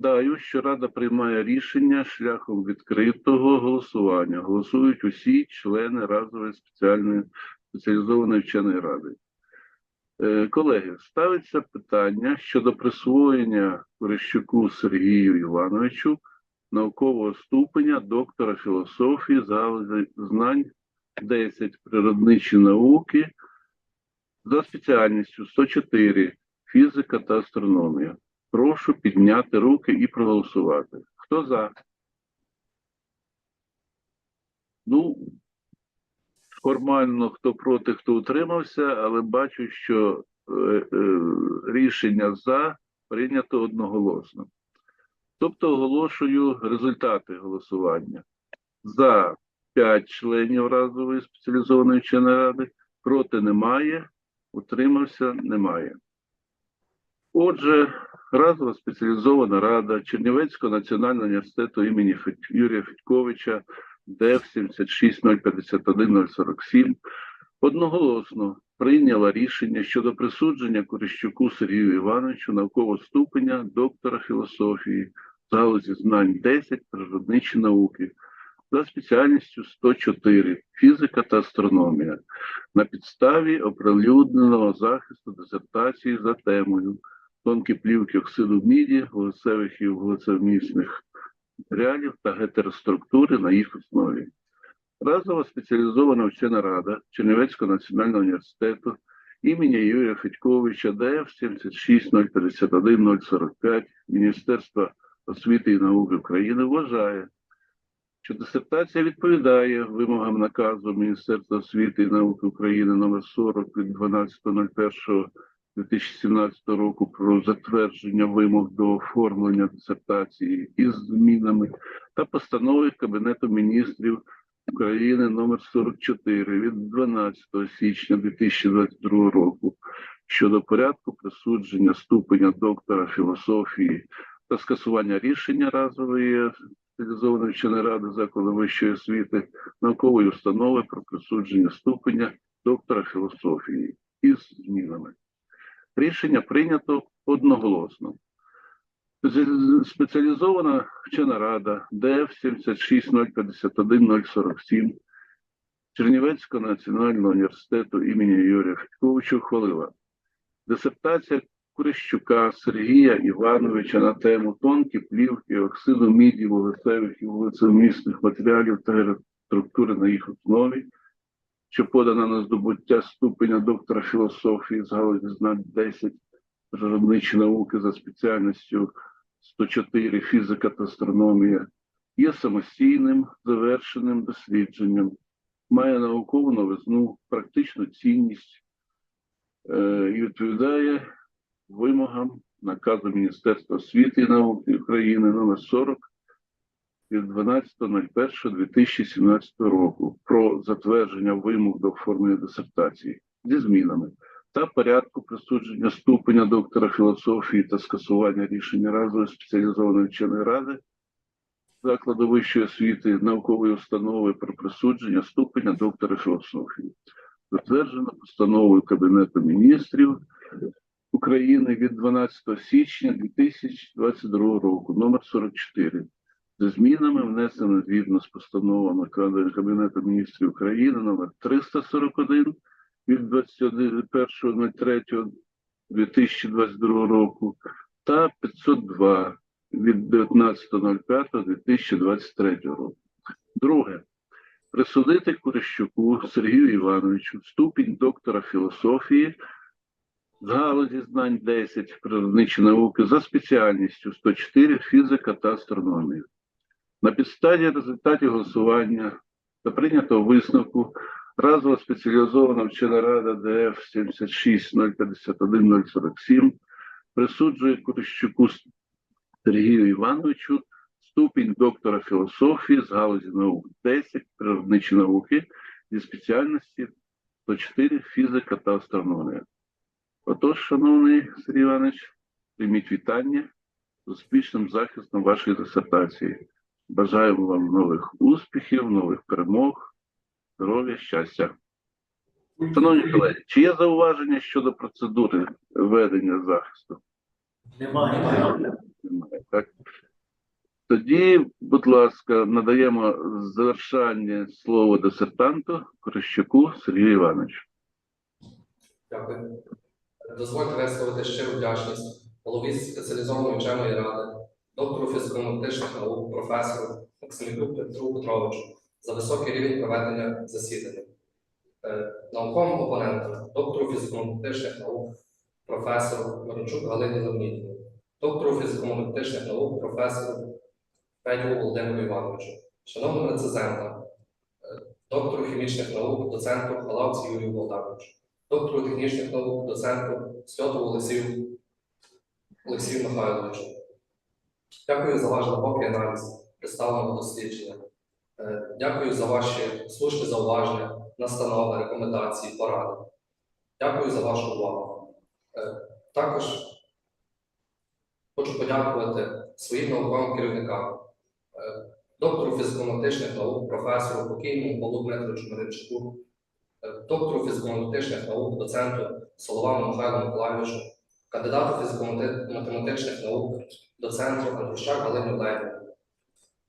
Нагадаю, що Рада приймає рішення шляхом відкритого голосування. Голосують усі члени разової спеціальної спеціалізованої вченої ради. Е, Колеги, ставиться питання щодо присвоєння Орещуку Сергію Івановичу наукового ступеня доктора філософії з знань 10 природничі науки за спеціальністю 104 фізика та астрономія. Прошу підняти руки і проголосувати. Хто за? Ну, формально хто проти, хто утримався, але бачу, що е, е, рішення за прийнято одноголосно. Тобто оголошую результати голосування. За 5 членів разової спеціалізованої вченої ради, проти немає, утримався немає. Отже, разова спеціалізована рада Чернівецького національного університету імені Юрія Федьковича ДЕФ 76051-047 одноголосно прийняла рішення щодо присудження Корищуку Сергію Івановичу наукового ступеня доктора філософії з галузі знань 10 природничі науки за спеціальністю 104 фізика та астрономія на підставі оприлюдненого захисту дисертації за темою тонкі плівки оксиду міді, вуглецевих і вуглецевмісних матеріалів та гетероструктури на їх основі. Разова спеціалізована вчена рада Чернівецького національного університету імені Юрія Федьковича ДФ 76051-045 Міністерства освіти і науки України вважає, що дисертація відповідає вимогам наказу Міністерства освіти і науки України номер 40 від 12.01 2017 року про затвердження вимог до оформлення дисертації із змінами та постанови Кабінету міністрів України номер 44 від 12 січня 2022 року щодо порядку присудження ступеня доктора філософії та скасування рішення разової спеціалізованої вченої ради закладу вищої освіти наукової установи про присудження ступеня доктора філософії із змінами. Рішення прийнято одноголосно. Спеціалізована вчена рада ДФ 76051-047 Чернівецького національного університету імені Юрія Федьковича ухвалила дисертація Курищука Сергія Івановича на тему тонкі плівки оксиду міді, вуглецевих і вуглецевмісних матеріалів та структури на їх основі що подана на здобуття ступеня доктора філософії з галузі знань 10 природничі науки за спеціальністю 104 фізика та астрономія, є самостійним завершеним дослідженням, має наукову новизну, практичну цінність е, і відповідає вимогам наказу Міністерства освіти і науки України номер 40 від 12.01.2017 року про затвердження вимог до оформлення дисертації зі змінами та порядку присудження ступеня доктора філософії та скасування рішення разової спеціалізованої вченої ради закладу вищої освіти наукової установи про присудження ступеня доктора філософії, затверджено постановою Кабінету міністрів України від 12 січня 2022 року, номер 44 зі змінами внесено згідно з постановами Кабі- Кабінету міністрів України номер 341 від 21.03.2022 року та 502 від 19.05.2023 року. Друге. Присудити Курищуку Сергію Івановичу ступінь доктора філософії з галузі знань 10 природничі науки за спеціальністю 104 фізика та астрономія. На підставі результатів голосування та прийнятого висновку разова спеціалізована вчена рада ДФ 76051-047 присуджує Курищуку Сергію Івановичу ступінь доктора філософії з галузі наук 10 природничі науки зі спеціальності 104 фізика та астрономія. Отож, шановний Сергій Іванович, прийміть вітання з успішним захистом вашої дисертації. Бажаємо вам нових успіхів, нових перемог, здоров'я, щастя. Шановні колеги, чи є зауваження щодо процедури ведення захисту? Немає. Немає. Так. Тоді, будь ласка, надаємо завершальне слово дисертанту Корощаку Сергію Івановичу. Дякую. Дозвольте висловити щиру вдячність голові спеціалізованої вченої ради, доктору фізико-математичних наук, професору Максимюку Петру Петровичу за високий рівень проведення засідання, Е, науковим опонентам, доктору фізико-математичних наук, професору Мирончук Галині Леонідівні, доктору фізико-математичних наук, професору Федю Володимиру Івановичу, шановним рецензентам, е, доктору хімічних наук, доценту Галавці Юрію Богдановичу доктору технічних наук, доценту Святову Олексію Олексію Михайловичу. Дякую за ваш глибокий аналіз представленого дослідження. Е, Дякую за ваші слушні зауваження, настанови, рекомендації, поради. Дякую за вашу увагу. Е, Також хочу подякувати своїм науковим керівникам, е, доктору фізико-математичних наук, професору покійному Павлу Дмитровичу Маринчуку, е, доктору фізико-математичних наук, доценту Соловану Михайлу Миколайовичу, кандидату фізико-математичних наук, доцентру Андрущак Галині Олегівні.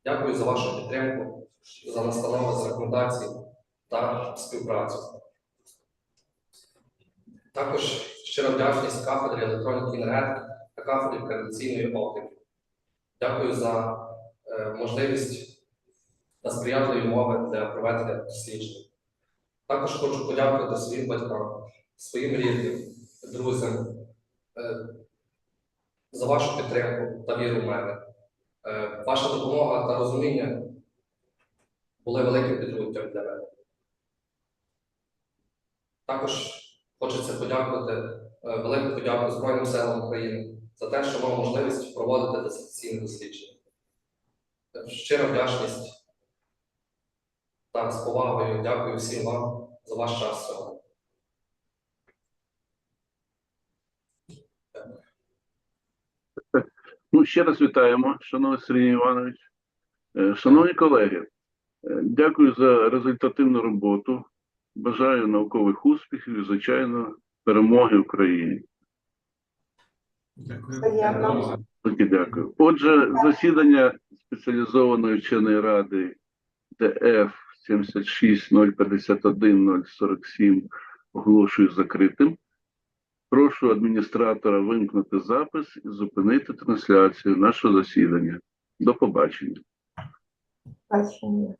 Дякую за вашу підтримку, за настанови, за рекомендації та співпрацю. Також щира вдячність кафедрі електроніки і енергетики та кафедрі координаційної оптики. Дякую за е, можливість та сприятливі умови для проведення досліджень. Також хочу подякувати своїм батькам, своїм рідним, друзям за вашу підтримку та віру в мене. Е, Ваша допомога та розуміння були великим підґрунтям для мене. Також хочеться подякувати, е, велику подяку Збройним силам України за те, що мав можливість проводити дистанційне дослідження. Е, Щира вдячність та з повагою дякую всім вам за ваш час сьогодні. Ну, ще раз вітаємо, шановний Сергій Іванович. Е, Шановні колеги, е, дякую за результативну роботу. Бажаю наукових успіхів і, звичайно, перемоги Україні. Таки дякую. Отже, засідання спеціалізованої вченої ради ДФ 76051 оголошую закритим. Прошу адміністратора вимкнути запис і зупинити трансляцію нашого засідання. До побачення. Бачення.